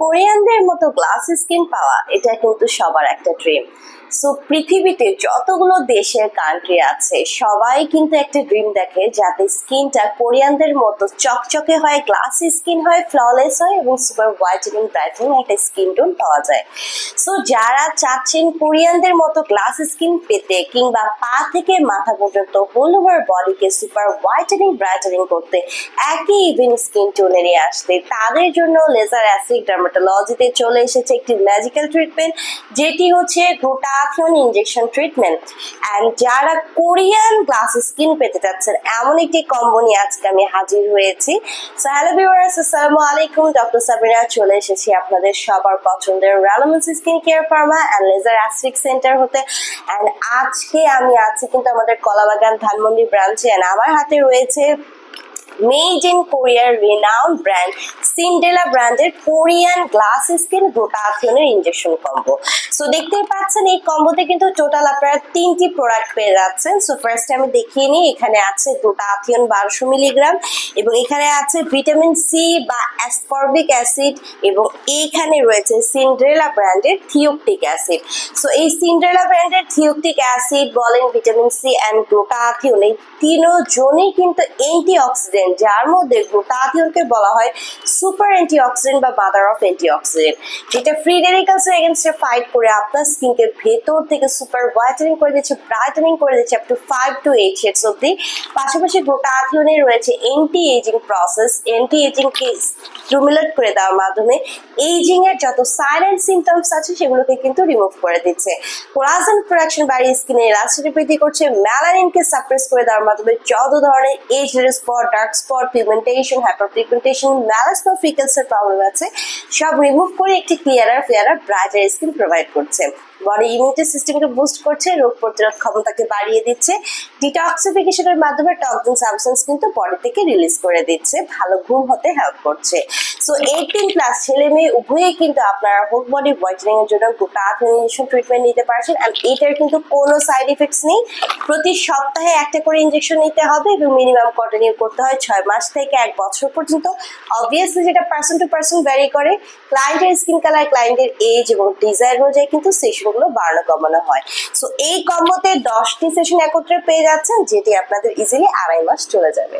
কোরিয়ানদের মতো glass skin পাওয়া এটা কিন্তু সবার একটা ড্রিম সো পৃথিবীতে যতগুলো দেশের কান্ট্রি আছে, সবাই কিন্তু একটা ড্রিম দেখে যাতে স্কিনটা কোরিয়ানদের মতো চকচকে হয়, গ্লাস স্কিন হয় ফ্ললেস হয় এবং সুপার হোয়াইটেনিং ব্রাইটেনিং একটা স্কিন টোন পাওয়া যায়। সো যারা চাচ্ছেন কোরিয়ানদের মতো গ্লাস স্কিন পেতে কিংবা পা থেকে মাথা পর্যন্ত হোল ওভার বডিকে সুপার হোয়াইটেনিং ব্রাইটেনিং করতে একই ইভেন স্কিন টোনে নিয়ে আসতে, তাদের জন্য লেজার অ্যাসিড ডার্মাটোলজিতে চলে এসেছে একটি ম্যাজিক্যাল ট্রিটমেন্ট যেটি হচ্ছে গ্লুটাথিয়ন ইনজেকশন ট্রিটমেন্ট অ্যান্ড যারা কোরিয়ান গ্লাস স্কিন পেতে চাচ্ছেন, এমন একটি কম্বো আজকে আমি হাজির হয়েছি। সো হ্যালো ভিউয়ার্স আসসালামু আলাইকুম। ডক্টর সাবিনা চলে এসেছি আপনাদের সবার পছন্দের রেলামেন্স skin care pharma and laser aesthetic center হতে। অ্যান্ড আজকে আমি আছি কিন্তু আমাদের কলাবাগান ধানমন্ডি ব্রাঞ্চে অ্যান্ড আমার হাতে রয়েছে মেড ইন কোরিয়ার রিনাউন্ড ব্র্যান্ড সিন্ডেলা ব্র্যান্ডের কোরিয়ান গ্লাস স্কিন গ্লুটাথিয়নের ইনজেকশন কম্বো সো দেখতেই পাচ্ছেন, এই কম্বোতে কিন্তু টোটাল আপনারা তিনটি প্রোডাক্ট পেয়ে যাচ্ছেন। সো ফার্স্টে আমি দেখিয়ে নিই, এখানে আছে গ্লুটাথিয়ন বারোশো মিলিগ্রাম এবং এখানে আছে ভিটামিন সি বা অ্যাসকর্বিক অ্যাসিড এবং এইখানে রয়েছে সিন্ড্রেলা ব্র্যান্ডের থিওপটিক অ্যাসিড সো এই সিন্ড্রেলা ব্র্যান্ডের থিওপটিক অ্যাসিড বলেন ভিটামিন সি অ্যান্ড গ্লুটাথিয়ন এই তিনজনই কিন্তু অ্যান্টি অক্সিডেন্ট যার মধ্যে গ্লুটাথিয়নকে বলা হয় সুপার অ্যান্টি অক্সিডেন্ট বা মাদার অফ অ্যান্টি অক্সিডেন্ট যেটা ফ্রি রেডিকালসের এগেনস্টে ফাইট করে আপনার স্কিনকে ভেতর থেকে সুপার হোয়াইটেনিং করে দিচ্ছে ব্রাইটেনিং করে দিচ্ছে up to five to eight shades অব্দি পাশাপাশি গ্লুটাথিয়নে রয়েছে অ্যান্টি এজিং প্রসেস অ্যান্টি এজিংকে স্টিমুলেট করে দেওয়ার মাধ্যমে এইজিং এর যত সাইলেন্ট সিমটমস আছে সেগুলোকে কিন্তু রিমুভ করে দিচ্ছে। কোলাজেন প্রোডাকশন বাড়িয়ে স্কিনে ইলাস্টিটি বৃদ্ধি করছে ম্যালানিনকে সাপ্রেস করে দেওয়ার মাধ্যমে যত ধরনের age spot dark spot pigmentation hyperpigmentation melasma ফ্রিকেলসের problem আছে। সব রিমুভ করে একটি clearer fairer brighter skin provide করছে। বডি ইমিউনিটি সিস্টেমকে বুস্ট করছে, রোগ প্রতিরোধ ক্ষমতাকে বাড়িয়ে দিচ্ছে। ডিটক্সিফিকেশনের মাধ্যমে টক্সিন সাবস্টেন্স কিন্তু বডি থেকে রিলিজ করে দিচ্ছে, ভালো ঘুম হতে হেল্প করছে। সো এইটিন প্লাস ছেলে মেয়ে, উভয়ই কিন্তু আপনারা হোল বডি হোয়াইটেনিং এর জন্য ইঞ্জেকশন ট্রিটমেন্ট নিতে পারছেন। অ্যান্ড এটার কিন্তু কোনো সাইড ইফেক্টস নেই। প্রতি সপ্তাহে একটা করে ইঞ্জেকশন নিতে হবে এবং মিনিমাম কন্টিনিউ করতে হয় ছয় মাস থেকে এক বছর পর্যন্ত। অবভিয়াসলি যেটা পার্সন টু পার্সন ভ্যারি করে ক্লায়েন্টের স্কিন কালার ক্লায়েন্টের এজ এবং ডিজাইন অনুযায়ী কিন্তু সেশনগুলো বাড়ানো কমানো হয়। সো এই কম্বোতে দশটি সেশন একত্রে পেয়ে যাচ্ছেন, যেটি আপনাদের ইজিলি আড়াই মাস চলে যাবে।